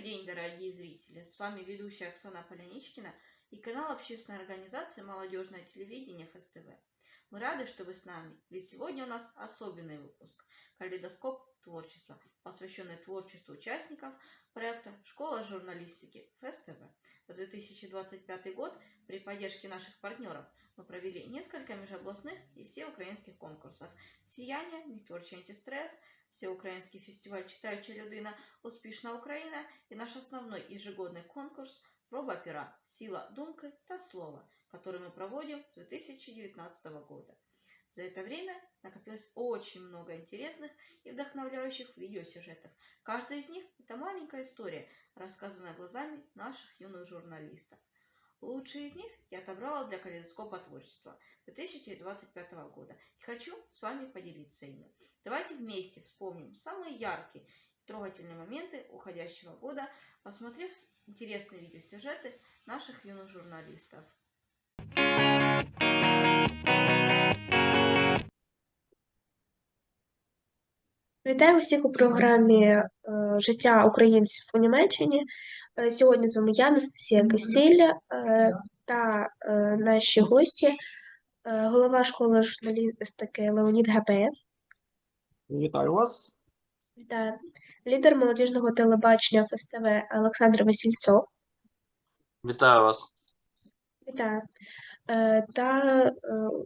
день, дорогие зрители! С вами ведущая Оксана Поляничкина и канал общественной организации «Молодежное телевидение ФСТВ». Мы рады, что вы с нами, ведь сегодня у нас особенный выпуск «Калейдоскоп творчества», посвященный творчеству участников проекта «Школа журналистики ФСТВ». За 2025 год при поддержке наших партнеров мы провели несколько межобластных и всеукраинских конкурсов «Сияние», «Творчий антистресс», Всеукраїнський фестиваль «Читаюча людина. Успішна Україна» и наш основной ежегодный конкурс «Проба пера. Сила думки та слова», который мы проводим с 2019 года. За это время накопилось очень много интересных и вдохновляющих видеосюжетов. Каждый из них – это маленькая история, рассказанная глазами наших юных журналистов. Лучшие из них я отобрала для калейдоскопа творчества 2025 года и хочу с вами поделиться ими. Давайте вместе вспомним самые яркие и трогательные моменты уходящего года, посмотрев интересные видеосюжеты наших юных журналистов. Вітаю усіх у програмі е, Життя українців у Німеччині. Е, Сьогодні з вами я, Анастасія Кисіль е, та е, наші гості, голова школи журналістики Леонід Гапеєв. Вітаю вас. Вітаю. Лідер молодіжного телебачення ФСТВ Олександр Васильцов. Вітаю вас. Вітаю. Та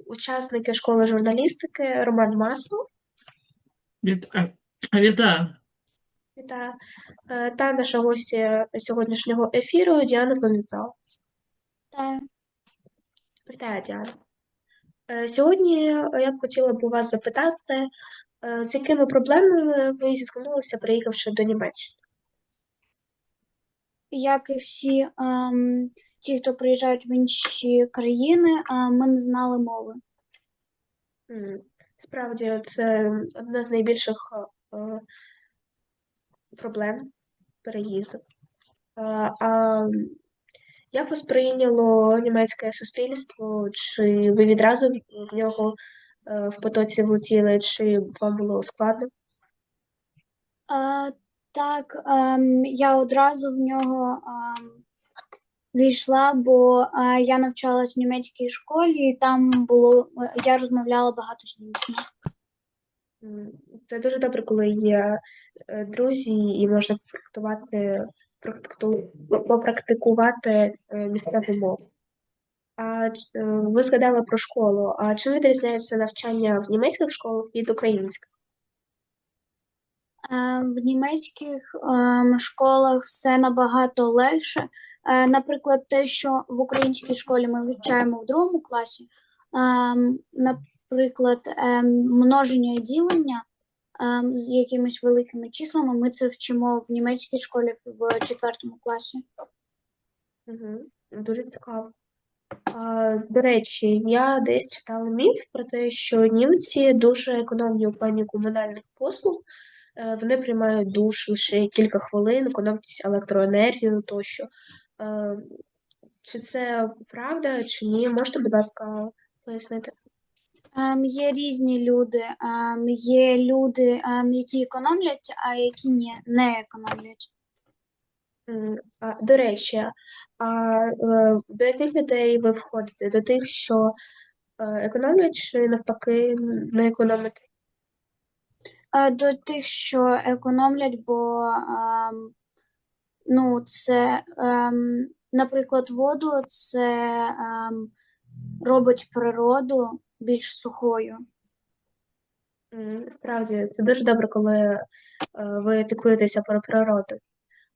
учасники школи журналістики Роман Маслов. Вітаю. Вітаю. Вітаю. Е, Та наша гостя сьогоднішнього ефіру Діана Кузнєцова. Вітаю. Вітаю, Діана. Е, Сьогодні я б хотіла б у вас запитати, е, з якими проблемами ви зіткнулися, приїхавши до Німеччини? Як і всі ем, ті, хто приїжджають в інші країни, е, ми не знали мови. Справді, це одна з найбільших проблем переїзду. А як вас прийняло німецьке суспільство? Чи ви відразу в нього е, в потоці влетіли, чи вам було складно? Е, так, ем, я одразу в нього ем, війшла, бо е, я навчалась в німецькій школі, і там було, е, я розмовляла багато з німцями. Це дуже добре, коли є е, друзі, і можна попрактикувати, практику- попрактикувати е, місцеву мову. А е, ви згадали про школу. А чим відрізняється навчання в німецьких школах від українських? В німецьких ем, школах все набагато легше. Наприклад, те, що в українській школі ми вивчаємо в другому класі, ем, наприклад, ем, множення і ділення з якимись великими числами, ми це вчимо в німецькій школі в четвертому класі. Угу. Дуже цікаво. А, до речі, я десь читала міф про те, що німці дуже економні у плані комунальних послуг. Е, Вони приймають душ лише кілька хвилин, економлять електроенергію тощо. Е, Чи це правда, чи ні? Можете, будь ласка, пояснити? Ем, Є різні люди. Ем, Є люди, ем, які економлять, а які ні, не економлять. До речі, а е, до яких людей ви входите? До тих, що е, економлять, чи навпаки не економите? Е, До тих, що економлять, бо ну, це, наприклад, воду це робить природу більш сухою. Справді, це дуже добре, коли е, ви піклуєтеся про природу.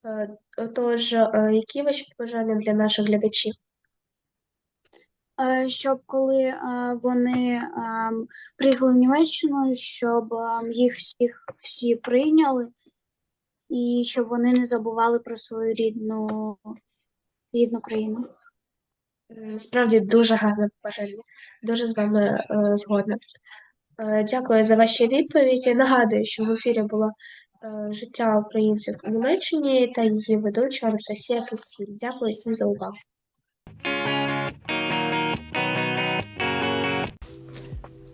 Е, Отож, е, які ваші побажання для наших глядачів? Щоб коли вони приїхали в Німеччину, щоб їх всіх всі прийняли, і щоб вони не забували про свою рідну, рідну країну. М, Справді дуже гарне побажання. Дуже з вами е, згодна. Е, Дякую за ваші відповіді. Нагадую, що в ефірі було е, життя українців у Німеччині та її ведуча Анастасія Кисіль. Дякую всім за увагу.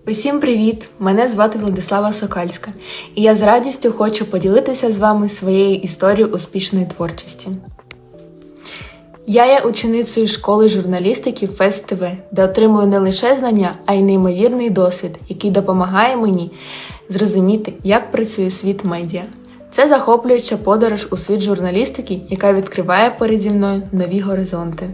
Усім привіт! Мене звати Владислава Сокальська, і я з радістю хочу поділитися з вами своєю історією успішної творчості. Я є ученицею школи журналістики ФЕС ТВ, де отримую не лише знання, а й неймовірний досвід, який допомагає мені зрозуміти, як працює світ медіа. Це захоплююча подорож у світ журналістики, яка відкриває переді мною нові горизонти.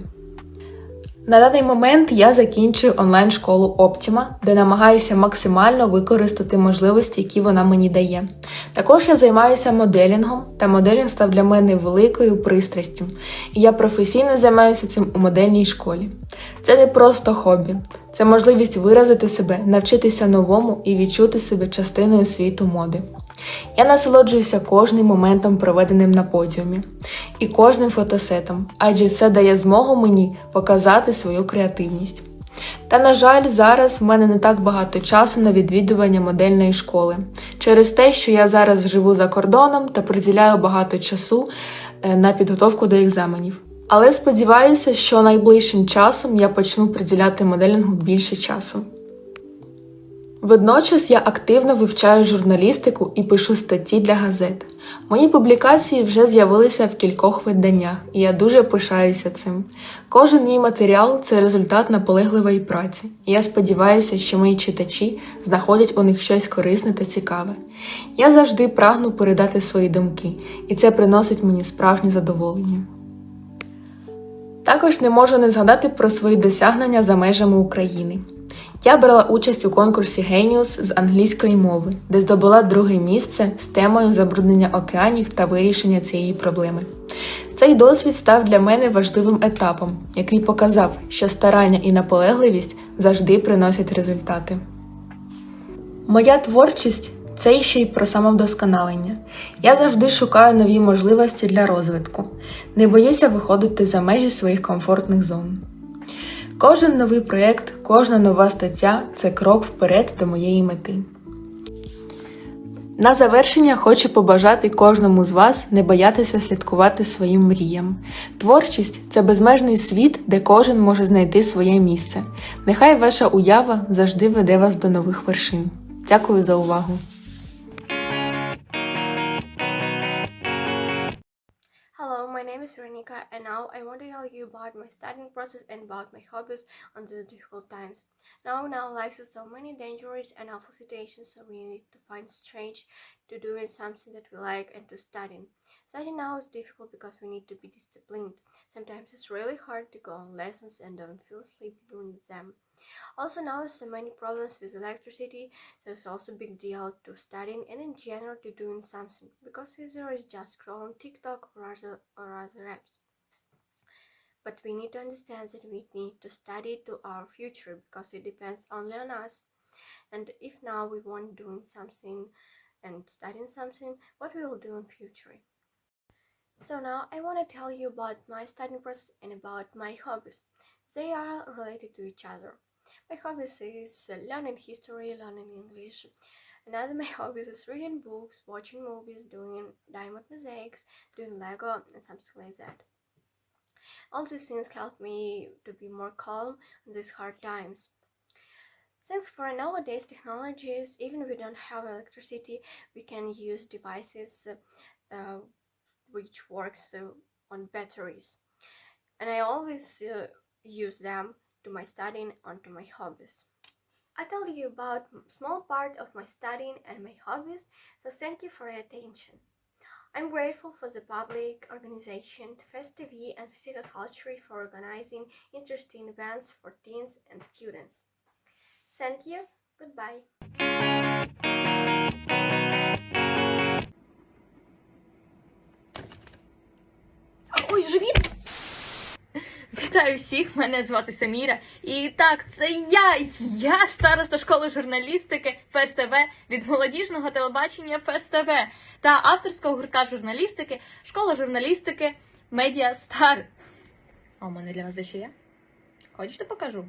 На даний момент я закінчую онлайн-школу Оптіма, де намагаюся максимально використати можливості, які вона мені дає. Також я займаюся моделінгом, та моделінг став для мене великою пристрастю, і я професійно займаюся цим у модельній школі. Це не просто хобі, це можливість виразити себе, навчитися новому і відчути себе частиною світу моди. Я насолоджуюся кожним моментом, проведеним на подіумі, і кожним фотосетом, адже це дає змогу мені показати свою креативність. Та, на жаль, зараз в мене не так багато часу на відвідування модельної школи через те, що я зараз живу за кордоном та приділяю багато часу е, на підготовку до екзаменів. Але сподіваюся, що найближчим часом я почну приділяти моделінгу більше часу. Водночас я активно вивчаю журналістику і пишу статті для газет. Мої публікації вже з'явилися в кількох виданнях, і я дуже пишаюся цим. Кожен мій матеріал це результат наполегливої праці, і я сподіваюся, що мої читачі знаходять у них щось корисне та цікаве. Я завжди прагну передати свої думки, і це приносить мені справжнє задоволення. Також не можу не згадати про свої досягнення за межами України. Я брала участь у конкурсі Genius з англійської мови, де здобула друге місце з темою забруднення океанів та вирішення цієї проблеми. Цей досвід став для мене важливим етапом, який показав, що старання і наполегливість завжди приносять результати. Моя творчість це ще й про самовдосконалення. Я завжди шукаю нові можливості для розвитку, не боюся виходити за межі своїх комфортних зон. Кожен новий проєкт, кожна нова стаття це крок вперед до моєї мети. На завершення хочу побажати кожному з вас не боятися слідкувати своїм мріям. Творчість це безмежний світ, де кожен може знайти своє місце. Нехай ваша уява завжди веде вас до нових вершин. Дякую за увагу! Name is Veronica, and now I want to tell you about my studying process and about my hobbies on the difficult times. Now, now life is so many dangerous and awful situations, so we need to find strange to doing something that we like and to studying. Studying now is difficult because we need to be disciplined. Sometimes it's really hard to go on lessons and don't feel sleepy during them. Also now so many problems with electricity, so it's also a big deal to studying and in general to doing something because easier is just scrolling TikTok or other or other apps. But we need to understand that we need to study to our future because it depends only on us. And if now we want doing something and studying something, what we will do in future. So now I want to tell you about my studying process and about my hobbies. They are related to each other. My hobbies is uh, learning history, learning English. Another my hobbies is reading books, watching movies, doing diamond mosaics, doing Lego, and something like that. All these things help me to be more calm in these hard times. Thanks for nowadays technologies, even if we don't have electricity, we can use devices uh, uh, which works uh, on batteries. And I always uh, use them to my studying and to my hobbies. I tell you about m- small part of my studying and my hobbies, so thank you for your attention. I'm grateful for the public organization, Fest TV and Physical Culture for organizing interesting events for teens and students. Thank you. Goodbye. Ой, живіт! Вітаю всіх! Мене звати Саміра. І так, це я, я староста школи журналістики ФСТВ від молодіжного телебачення ФСТВ та авторського гуртка журналістики Школа журналістики Медіа Стар. А у мене для вас дещо є? Хочете покажу?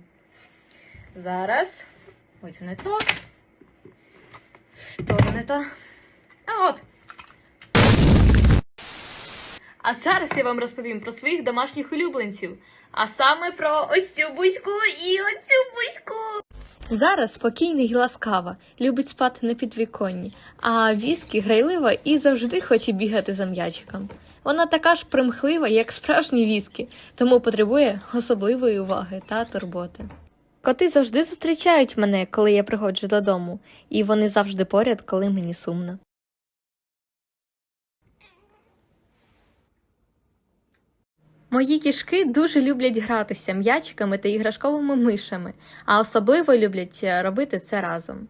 Зараз. Ой, це не то. Тоже не то. А от. А зараз я вам розповім про своїх домашніх улюбленців. А саме про ось цю бузьку і оцю бузьку. Зараз спокійна і ласкава, любить спати на підвіконні, а віскі грайлива і завжди хоче бігати за м'ячиком. Вона така ж примхлива, як справжні віскі, тому потребує особливої уваги та турботи. Коти завжди зустрічають мене, коли я приходжу додому, і вони завжди поряд, коли мені сумно. Мої кішки дуже люблять гратися м'ячиками та іграшковими мишами, а особливо люблять е, робити це разом.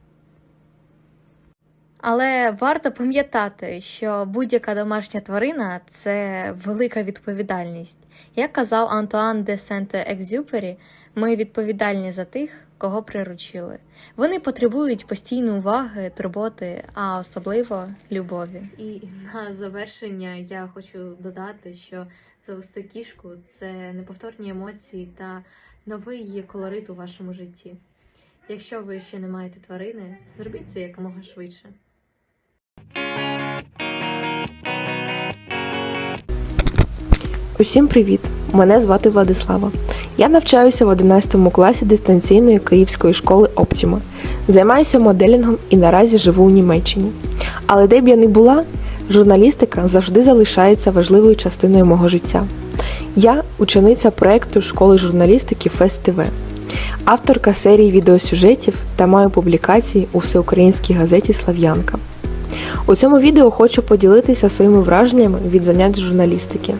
Але варто пам'ятати, що будь-яка домашня тварина це велика відповідальність. Як казав Антуан де Сент-Екзюпері, ми відповідальні за тих, кого приручили. Вони потребують постійної уваги, турботи, а особливо любові. І на завершення я хочу додати, що завести кішку це неповторні емоції та новий колорит у вашому житті. Якщо ви ще не маєте тварини, зробіть це якомога швидше. Усім привіт! Мене звати Владислава. Я навчаюся в 11 класі дистанційної київської школи Оптіма. Займаюся моделінгом і наразі живу у Німеччині. Але де б я не була, журналістика завжди залишається важливою частиною мого життя. Я учениця проєкту школи журналістики Фест ТВ, авторка серії відеосюжетів та маю публікації у всеукраїнській газеті Слав'янка. У цьому відео хочу поділитися своїми враженнями від занять журналістики.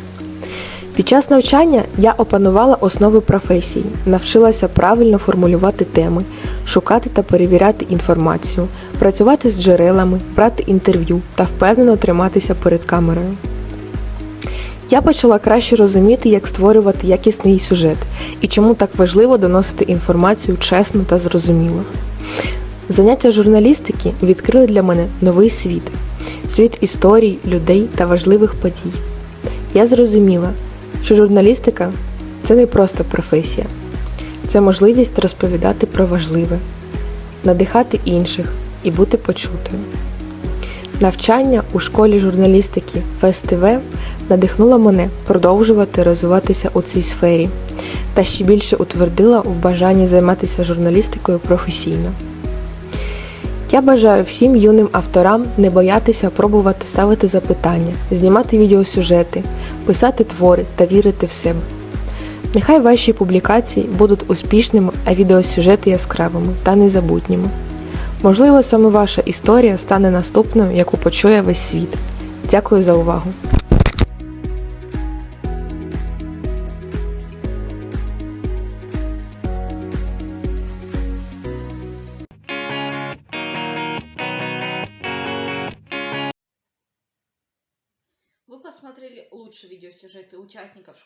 Під час навчання я опанувала основи професії, навчилася правильно формулювати теми, шукати та перевіряти інформацію, працювати з джерелами, брати інтерв'ю та впевнено триматися перед камерою. Я почала краще розуміти, як створювати якісний сюжет і чому так важливо доносити інформацію чесно та зрозуміло. Заняття журналістики відкрили для мене новий світ світ історій, людей та важливих подій. Я зрозуміла, що журналістика це не просто професія, це можливість розповідати про важливе, надихати інших і бути почутою. Навчання у школі журналістики ФСТВ надихнуло мене продовжувати розвиватися у цій сфері та ще більше утвердила в бажанні займатися журналістикою професійно. Я бажаю всім юним авторам не боятися пробувати ставити запитання, знімати відеосюжети, писати твори та вірити в себе. Нехай ваші публікації будуть успішними, а відеосюжети яскравими та незабутніми. Можливо, саме ваша історія стане наступною, яку почує весь світ. Дякую за увагу!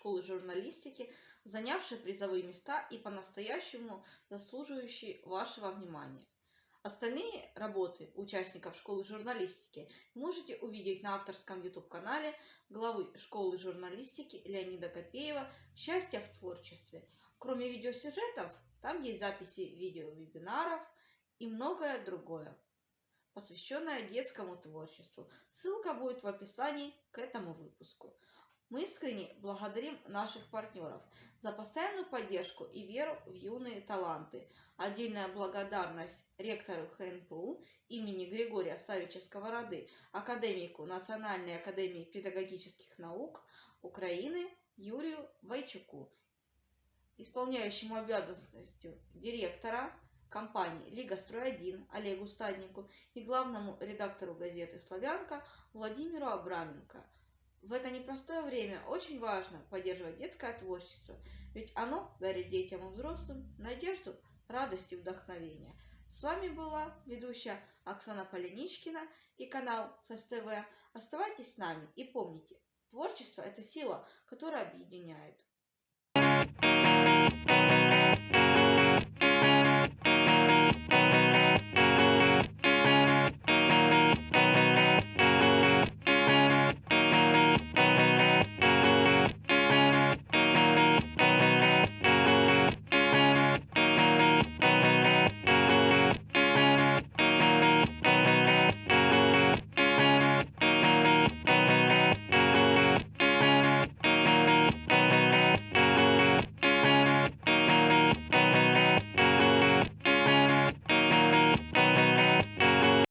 Школы журналистики, занявшие призовые места и по-настоящему заслуживающие вашего внимания. Остальные работы участников школы журналистики можете увидеть на авторском YouTube-канале главы школы журналистики Леонида Копеева «Счастье в творчестве». Кроме видеосюжетов, там есть записи видеовебинаров и многое другое посвященная детскому творчеству. Ссылка будет в описании к этому выпуску. Мы искренне благодарим наших партнеров за постоянную поддержку и веру в юные таланты. Отдельная благодарность ректору ХНПУ имени Григория Савича Сковороды, академику Национальной академии педагогических наук Украины Юрию Вайчуку, исполняющему обязанностью директора компании Лига Строй-1 Олегу Стаднику и главному редактору газеты «Славянка» Владимиру Абраменко. В это непростое время очень важно поддерживать детское творчество, ведь оно дарит детям и взрослым надежду, радость и вдохновение. С вами была ведущая Оксана Поленичкина и канал ФСТВ. Оставайтесь с нами и помните, творчество – это сила, которая объединяет.